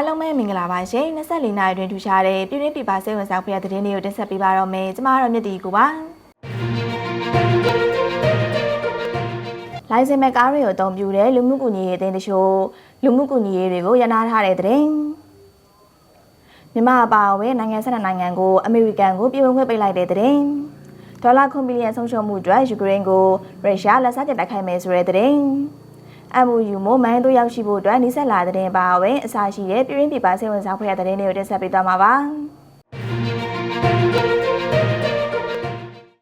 အားလုံးပဲမင်္ဂလာပါရှင်24နိုင်တွင်ထူရှားတဲ့ပြည်တွင်းပြည်ပစိတ်ဝင်စားဖွယ်တဲ့သတင်းတွေကိုတင်ဆက်ပေးပါတော့မယ်ကျမတို့မြတ်တီကိုပါလိုင်စင်မဲ့ကားတွေကိုအသုံးပြုတဲ့လူမှုကူညီရေးအသင်းတချို့လူမှုကူညီရေးတွေကိုရနာထားတဲ့သတင်းမြန်မာအပါအဝင်နိုင်ငံဆက်နိုင်ငံကိုအမေရိကန်ကိုပြည်ဝင်ခွင့်ပိတ်လိုက်တဲ့သတင်းဒေါ်လာခွန်ဘီလီယံဆုံးရှုံးမှုအတွက်ယူကရိန်းကိုရုရှားလက်စားကျတိုက်ခိုက်မယ်ဆိုတဲ့သတင်း MOU မို့မန်းတို့ရောက်ရှိဖို့အတွက်နှိစက်လာတဲ့တဲ့ပါဝင်အစာရှိတဲ့ပြည်ရင်းပြည်ပစိတ်ဝင်စားဖွယ်တဲ့တဲ့တွေကိုတင်ဆက်ပေးသွားမှာပါ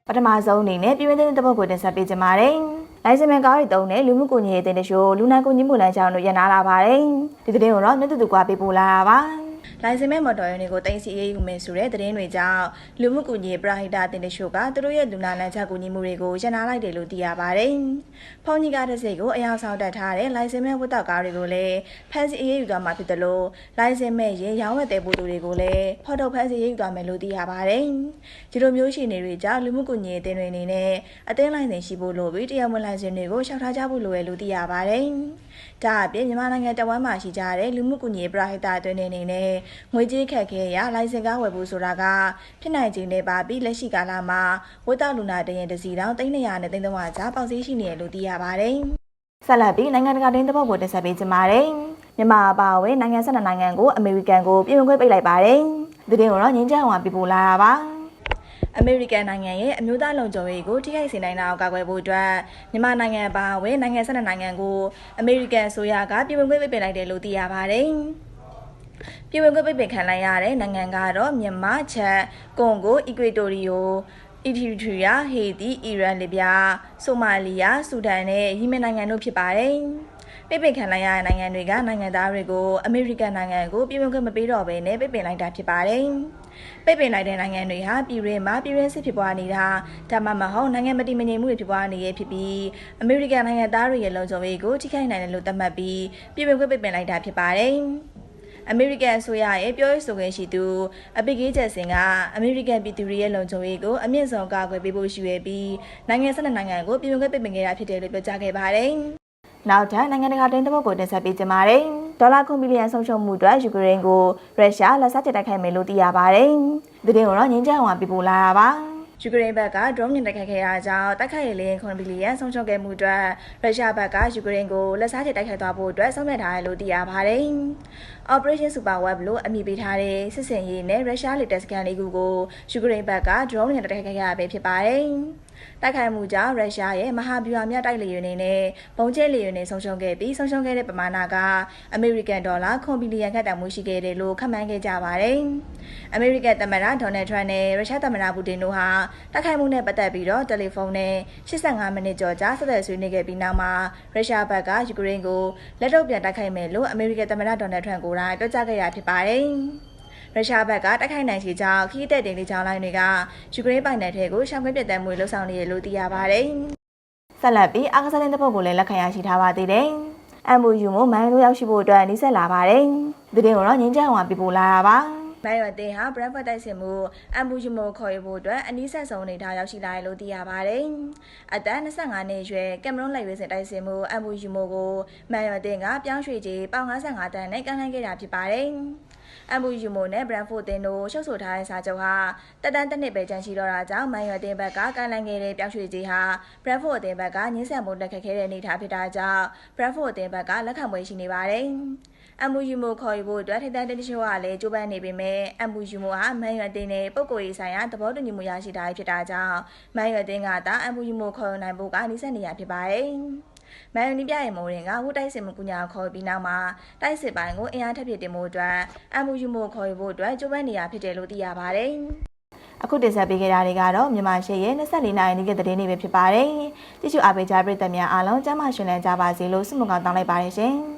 ပထမဆုံးအနေနဲ့ပြည်ရင်းတဲ့တပုတ်ကိုတင်ဆက်ပေးကြပါမယ်။လိုင်စင်မန်ကားတွေတုံးတဲ့လူမှုကူညီရေးတင်တရှို့လူနာကူညီမှုလမ်းကြောင်းတို့ရန်နာလာပါတယ်။ဒီသတင်းကိုတော့မြတ်တူတူကပေးပို့လာတာပါ။ လိုင်စင်မဲ့မော်တော်ယာဉ်တွေကိုတင်စီရေးယူမယ်ဆိုတဲ့သတင်းတွေကြောင့်လူမှုကူညီရေးပရဟိတတင်တရှို့ကသူတို့ရဲ့လူနာလမ်းကြောင်းကူညီမှုတွေကိုရန်နာလိုက်တယ်လို့သိရပါတယ်။ဖုန်ကြီးကားတစ်စိတ်ကိုအယောင်ဆောင်တက်ထားတဲ့လိုင်စင်မဲ့ဝတ်တောက်ကားတွေကိုလည်းဖန်စီရေးယူသွားမှာဖြစ်တယ်လို့လိုင်စင်မဲ့ရေရောင်းဝယ်တဲ့ပို့သူတွေကိုလည်းဖော်ထုတ်ဖန်စီရေးယူသွားမယ်လို့သိရပါတယ်။ဒီလိုမျိုးရှိနေတွေကြောင့်လူမှုကူညီရေးတင်တွေအနေနဲ့အသင်းလိုင်စင်ရှိဖို့လိုပြီးတရားဝင်လိုင်စင်တွေကိုရှောက်ထားကြဖို့လိုရလို့သိရပါတယ်။ဒါအပြင်မြန်မာနိုင်ငံတဝမ်းမှာရှိကြတဲ့လူမှုကူညီရေးပရဟိတအတွင်းတွေအနေနဲ့ငွေကြေးခက်ခဲရလိုင်စင်ကားဝယ်ဖို့ဆိုတာကဖြစ်နိုင်ခြင်းနဲ့ပါပြီးလက်ရှိကာလမှာဝတ်တောက်လူနာတရင်တစီတောင်300နဲ့300ကြားပေါက်ဈေးရှိနေတယ်လို့သိရပါတယ်။ဆက်လက်ပြီးနိုင်ငံတကာတင်းသဘောကိုတင်ဆက်ပေးကြပါမယ်။မြန်မာအပါအဝင်နိုင်ငံ12နိုင်ငံကိုအမေရိကန်ကိုပြည်ဝင်ခွင့်ပိတ်လိုက်ပါတယ်။ဒီတင်ကိုတော့ငင်းချမ်းအောင်ပြပို့လာတာပါ။အမေရိကန်နိုင်ငံရဲ့အမျိုးသားလုံခြုံရေးကိုထိခိုက်စေနိုင်တာကိုကာကွယ်ဖို့အတွက်မြန်မာနိုင်ငံပါဝင်နိုင်ငံ12နိုင်ငံကိုအမေရိကန်အစိုးရကပြည်ဝင်ခွင့်ပိတ်ပင်လိုက်တယ်လို့သိရပါတယ်။ ပြည်ဝင်ခွင့်ပိတ်ပင်ခံလိုက်ရတဲ့နိုင်ငံကတော့မြန်မာ၊ချက်၊ကွန်ဂို၊အီကွေတိုရီယိုအီသီရီးယား၊ဟေတီ၊အီရန်၊လီဗျာ၊ဆိုမာလီယာ၊ဆူဒန်နဲ့ယီမင်နိုင်ငံတို့ဖြစ်ပါတယ်။ပိတ်ပင်ခံလိုက်ရတဲ့နိုင်ငံတွေကနိုင်ငံသားတွေကိုအမေရိကန်နိုင်ငံကိုပြည်ဝင်ခွင့်မပေးတော့ဘဲနဲ့ပိတ်ပင်လိုက်တာဖြစ်ပါတယ်။ပိတ်ပင်လိုက်တဲ့နိုင်ငံတွေဟာပြည်တွင်းမှာပြည်တွင်းစစ်ဖြစ်ပွားနေတာဒါမှမဟုတ်နိုင်ငံမတည်မငြိမ်မှုတွေဖြစ်ပွားနေရဖြစ်ပြီးအမေရိကန်နိုင်ငံသားတွေရဲ့လုံခြုံရေးကိုထိခိုက်နိုင်တယ်လို့သတ်မှတ်ပြီးပြည်ဝင်ခွင့်ပိတ်ပင်လိုက်တာဖြစ်ပါတယ်။ အမေရိကန်အစိုးရရဲ့ပြောရေးဆိုခွင့်ရှိသူအပိကေးချက်စင်ကအမေရိကန်ပြည်သူတွေရဲ့လုံခြုံရေးကိုအမြင့်ဆုံးကာကွယ်ပေးဖို့ရှိရပြီးနိုင်ငံဆက်နိုင်ငံကိုပြည်ဝင်ခွင့်ပိတ်ပင်ခဲ့တာဖြစ်တယ်လို့ပြောကြားခဲ့ပါတယ်။နောက်ထပ်နိုင်ငံတကာတင်းတပုတ်ကိုတင်ဆက်ပေးကြပါမယ်။ဒေါ်လာခွန်ဘီလီယံဆုံးရှုံးမှုအတွက်ယူကရိန်းကိုရုရှားလက်စားကျတိုက်ခိုက်မယ်လို့သိရပါတယ်။ဒီတင်ကိုတော့ငင်းချမ်းအောင်ပြပို့လာတာပါ။ ယူကရိန်းဘက်က drone နဲ့တိုက်ခိုက်ခဲ့တာကြောင့်တိုက်ခိုက်ရေးလင်းခွန်ဘီလီယံဆုံးရှုံးခဲ့မှုအတွက်ရုရှားဘက်ကယူကရိန်းကိုလက်စားချတိုက်ခိုက်သွားဖို့အတွက်ဆုံးဖြတ်ထားတယ်လို့သိရပါတယ်။ Operation Super Web လို့အမည်ပေးထားတဲ့စစ်စင်ရေးနဲ့ရုရှားလက်တက်စကန်လေးခုကိုယူကရိန်းဘက်က drone နဲ့တိုက်ခိုက်ခဲ့ရပဲဖြစ်ပါတယ်။ တိုက်ခိုက်မှုကြောင့်ရုရှားရဲ့မဟာဗျူဟာမြတိုက်လေယာဉ်တွေနဲ့ပုံကျဲလေယာဉ်တွေဆုံးရှုံးခဲ့ပြီးဆုံးရှုံးခဲ့တဲ့ပမာဏကအမေရိကန်ဒေါ်လာခွန်ဘီလီယံခန့်တန်မှုရှိခဲ့တယ်လို့ခန့်မှန်းခဲ့ကြပါတယ်။အမေရိကန်သမ္မတဒေါ်နယ်ထရန့်နဲ့ရုရှားသမ္မတပူတင်တို့ဟာတိုက်ခိုက်မှုနဲ့ပတ်သက်ပြီးတော့တယ်လီဖုန်းနဲ့85မိနစ်ကျော်ကြာဆက်သွယ်ဆွေးနွေးခဲ့ပြီးနောက်မှာရုရှားဘက်ကယူကရိန်းကိုလက်တော့ပြန်တိုက်ခိုက်မယ်လို့အမေရိကန်သမ္မတဒေါ်နယ်ထရန့်ကိုယ်တိုင်ပြောကြားခဲ့ရဖြစ်ပါတယ်။ ရုရှားဘက်ကတိုက်ခိုက်နိုင်ရှိကြောင်းခီးတဲ့တင်လေးချောင်းလိုင်းတွေကယူကရိန်းပိုင်နယ်ထဲကိုရှောင်ခွင့်ပြတ်တမ်းမှုလှုပ်ဆောင်နေရလို့သိရပါတယ်။ဆက်လက်ပြီးအာကစားတဲ့ပုတ်ကိုလည်းလက်ခံရရှိထားပါသေးတယ်။ MOU မို့မန်လိုရောက်ရှိဖို့အတွက်နှိစက်လာပါတယ်။ဒီတင်ကိုတော့ငင်းချမ်းအောင်ပြပို့လာတာပါ။နိုင်ရတဲ့ဟာ Brentford တိုက်စစ်မှုအမ်ဘူဂျမိုခေါ်ရဖို့အတွက်အနည်းဆက်ဆုံးအနေထားရောက်ရှိလာတယ်လို့သိရပါတယ်။အသက်25နှစ်အရွယ်ကင်မရွန်လိုက်ရွေးစင်တိုက်စစ်မှုအမ်ဘူဂျမိုကိုမန်ရတဲ့ကပြောင်းရွှေ့ကြီးပေါင်55တန်းနဲ့ကန်လှန်ခဲ့တာဖြစ်ပါတယ်။ အမ်ဘူယူမိုနဲ့ဘရန်ဖို့တင်တို့ရှုပ်ဆိုထားတဲ့စာချုပ်ဟာတက်တန်းတစ်နှစ်ပဲကျန်ရှိတော့တာကြောင့်မန်ရွယ်တင်ဘက်ကကန်လန်ခဲ့တဲ့ပြောင်းရွှေ့ကြီးဟာဘရန်ဖို့အသင်းဘက်ကညှင်းဆန်မှုတက်ခက်ခဲတဲ့အနေအထားဖြစ်တာကြောင့်ဘရန်ဖို့အသင်းဘက်ကလက်ခံပွဲရှိနေပါတယ်။ MUU မိုခေါ်ယူဖို့အတွက်ထိတဲ့တင်းတချို့ကလည်းကြိုးပမ်းနေပေမဲ့ MUU မိုဟာမန်ရွယ်တင်နဲ့ပုံကိုယ်ရေးဆိုင်ရာသဘောတူညီမှုရရှိတာဖြစ်တာကြောင့်မန်ရွယ်တင်ကသာ MUU မိုခေါ်ယူနိုင်ဖို့ကနှိစက်နေရဖြစ်ပါတယ်။ မန်ယူနီပြရဲ့မိုးရင်ကဟိုတိုက်စစ်မှုကူညာခေါ်ပြီးနောက်မှာတိုက်စစ်ပိုင်းကိုအင်အားထပ်ဖြစ်တင်မှုအတွက် MOU မိုခေါ်ယူဖို့အတွက်ကြိုးပမ်းနေရဖြစ်တယ်လို့သိရပါတယ်။အခုတင်ဆက်ပေးခဲ့တာတွေကတော့မြန်မာရှေ့ရဲ့24နိုင်နေ့ကသတင်းတွေပဲဖြစ်ပါတယ်။ကြည့်ရှုအားပေးကြပရိသတ်များအားလုံးကျမ်းမာရှင်လန်းကြပါစေလို့ဆုမွန်ကောင်းတောင်းလိုက်ပါတယ်ရှင်။